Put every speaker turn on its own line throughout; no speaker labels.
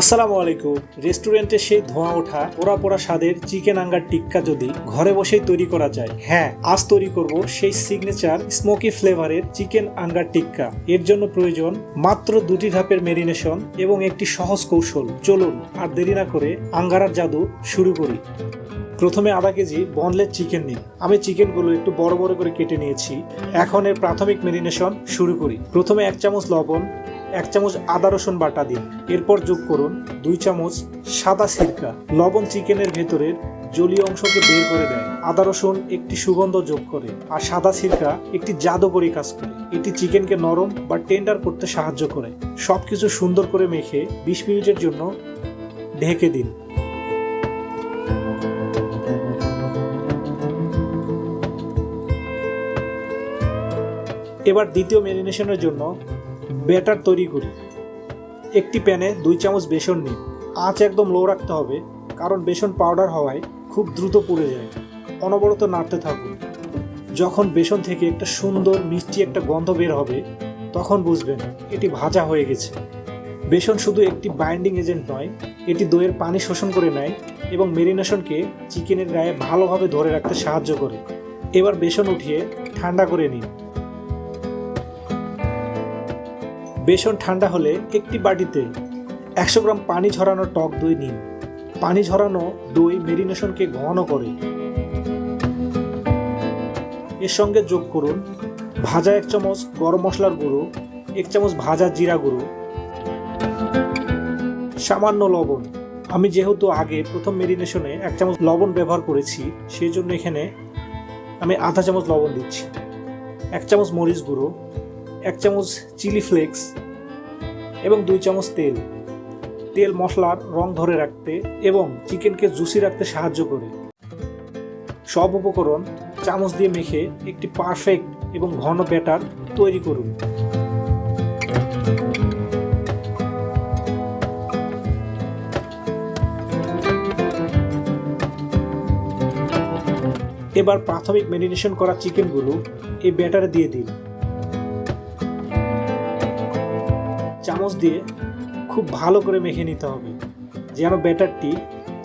আসসালামু আলাইকুম। রেস্টুরেন্টে সেই ধোঁয়া ওঠা পোড়া পোড়া স্বাদের চিকেন আঙ্গার টিক্কা যদি ঘরে বসেই তৈরি করা যায় হ্যাঁ আজ তৈরি করব সেই সিগনেচার স্মোকি ফ্লেভারের চিকেন আঙ্গার টিক্কা। এর জন্য প্রয়োজন মাত্র দুটি ধাপের মেরিনেশন এবং একটি সহজ কৌশল। চলুন আর দেরি না করে আঙ্গারার জাদু শুরু করি। প্রথমে আধা কেজি বনলেস চিকেন নিন। আমি চিকেনগুলো একটু বড় বড় করে কেটে নিয়েছি। এখন এর প্রাথমিক মেরিনেশন শুরু করি। প্রথমে এক চামচ লবণ এক চামচ আদা রসুন বাটা দিন। এরপর যোগ করুন দুই চামচ সাদা সিরকা। লবণ চিকেনের ভেতরের জলীয় অংশকে বের করে দেয় আদা রসুন একটি সুগন্ধ যোগ করে আর সাদা সিরকা একটি জাদুকরী কাজ করে। এটি চিকেনকে নরম বা টেন্ডার করতে সাহায্য করে। সব কিছু সুন্দর করে মেখে বিশ মিনিটের জন্য ঢেকে দিন। এবার দ্বিতীয় ম্যারিনেশনের জন্য ব্যাটার তৈরি করি। একটি প্যানে দুই চামচ বেসন নিন। আঁচ একদম লো রাখতে হবে, কারণ বেসন পাউডার হওয়ায় খুব দ্রুত পুড়ে যায়। অনবরত নাড়তে থাকুন। যখন বেসন থেকে একটা সুন্দর মিষ্টি একটা গন্ধ বের হবে, তখন বুঝবেন এটি ভাজা হয়ে গেছে। বেসন শুধু একটি বাইন্ডিং এজেন্ট নয়, এটি দইয়ের পানি শোষণ করে নেয় এবং মেরিনেশনকে চিকেনের গায়ে ভালোভাবে ধরে রাখতে সাহায্য করে। এবার বেসন উঠিয়ে ঠান্ডা করে নিন। বেসন ঠান্ডা হলে একটি বাটিতে একশো গ্রাম পানি ঝরানো টক দই নিন। পানি ঝরানো দই মেরিনেশনকে ঘন করে। এর সঙ্গে যোগ করুন ভাজা এক চামচ গরম মশলার গুঁড়ো, এক চামচ ভাজা জিরা গুঁড়ো, সামান্য লবণ। আমি যেহেতু আগে প্রথম মেরিনেশনে এক চামচ লবণ ব্যবহার করেছি সেই জন্য এখানে আমি আধা চামচ লবণ দিচ্ছি। এক চামচ মরিচ গুঁড়ো এক চামচ চিলি ফ্লেক্স এবং দুই চামচ তেল। তেল মশলার রং ধরে রাখতে এবং চিকেনকে জুসি রাখতে সাহায্য করে। সব উপকরণ চামচ দিয়ে মেখে একটি পারফেক্ট এবং ঘন ব্যাটার তৈরি করুন। এবার প্রাথমিক ম্যারিনেশন করা চিকেনগুলো এই ব্যাটারে দিয়ে দিন। চামচ দিয়ে খুব ভালো করে মেখে নিতে হবে। যেন ব্যাটারটি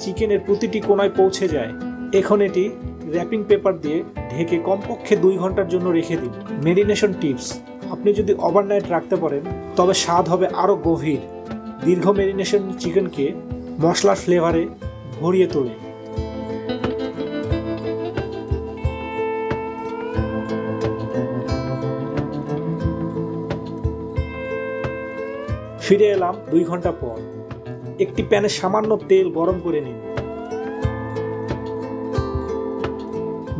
চিকেনের প্রতিটি কোনায় পৌঁছে যায়। এখন এটি র্যাপিং পেপার দিয়ে ঢেকে কমপক্ষে দুই ঘণ্টার জন্য রেখে দিন। মেরিনেশন টিপস আপনি যদি ওভারনাইট রাখতে পারেন, তবে স্বাদ হবে আরও গভীর। দীর্ঘ মেরিনেশন চিকেনকে মশলার ফ্লেভারে ভরিয়ে তোলে। ফিরে এলাম দুই ঘণ্টা পর। একটি প্যানে সামান্য তেল গরম করে নিন।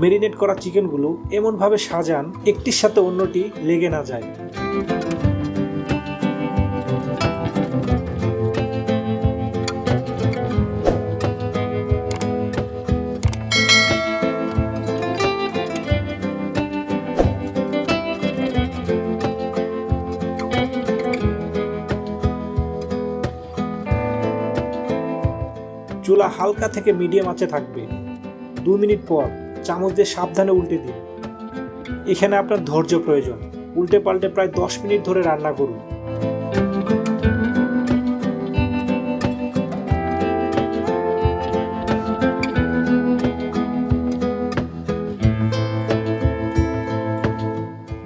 মেরিনেট করা চিকেনগুলো এমনভাবে সাজান, একটির সাথে অন্যটি লেগে না যায়। চুলা হালকা থেকে মিডিয়াম আঁচে থাকবে। দু মিনিট পর চামচ দিয়ে সাবধানে উল্টে দিন। এখানে আপনার ধৈর্য প্রয়োজন। উল্টে পাল্টে প্রায় দশ মিনিট ধরে রান্না করুন।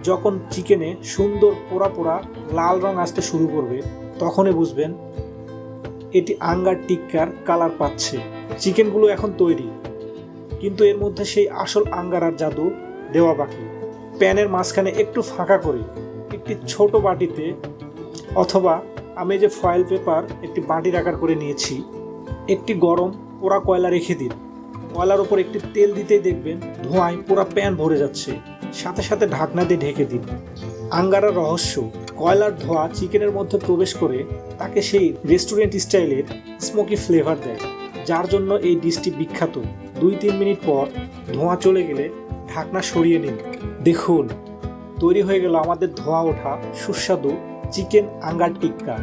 যখন চিকেনে সুন্দর পোড়া পোড়া লাল রং আসতে শুরু করবে, তখনই বুঝবেন এটি আঙ্গার টিক্কার কালার পাচ্ছে। চিকেনগুলো এখন তৈরি। কিন্তু এর মধ্যে সেই আসল আঙ্গারার জাদু দেওয়া বাকি। প্যানের মাঝখানে একটু ফাঁকা করে একটি ছোট বাটিতে অথবা আমি যে ফয়েল পেপার একটি বাটির আকার করে নিয়েছি, একটি গরম পোড়া কয়লা রেখে দিন। কয়লার ওপর একটি তেল দিতেই দেখবেন ধোঁয়ায় পোড়া প্যান ভরে যাচ্ছে। সাথে সাথে ঢাকনা দিয়ে ঢেকে দিন। আঙ্গারার রহস্য। কয়লার ধোঁয়া চিকেনের মধ্যে প্রবেশ করে তাকে সেই রেস্টুরেন্ট স্টাইলের স্মোকি ফ্লেভার দেয়, যার জন্য এই ডিশটি বিখ্যাত। দুই তিন মিনিট পর ধোঁয়া চলে গেলে ঢাকনা সরিয়ে নিন। দেখুন, তৈরি হয়ে গেল আমাদের ধোঁয়া ওঠা সুস্বাদু চিকেন আঙ্গার টিক্কা।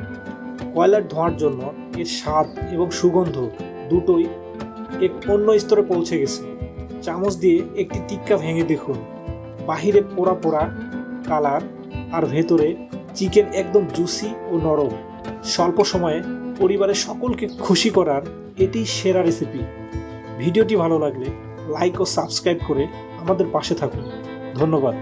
কয়লার ধোঁয়ার জন্য এর স্বাদ এবং সুগন্ধ দুটোই এক অন্য স্তরে পৌঁছে গেছে। চামচ দিয়ে একটি টিক্কা ভেঙে দেখুন। বাহিরে পোড়া পোড়া কালার আর ভেতরে চিকেন একদম জুসি ও নরম। স্বল্প সময়ে পরিবারের সকলকে খুশি করার এটি সেরা রেসিপি ভিডিওটি ভালো লাগলে লাইক ও সাবস্ক্রাইব করে আমাদের পাশে থাকুন। ধন্যবাদ।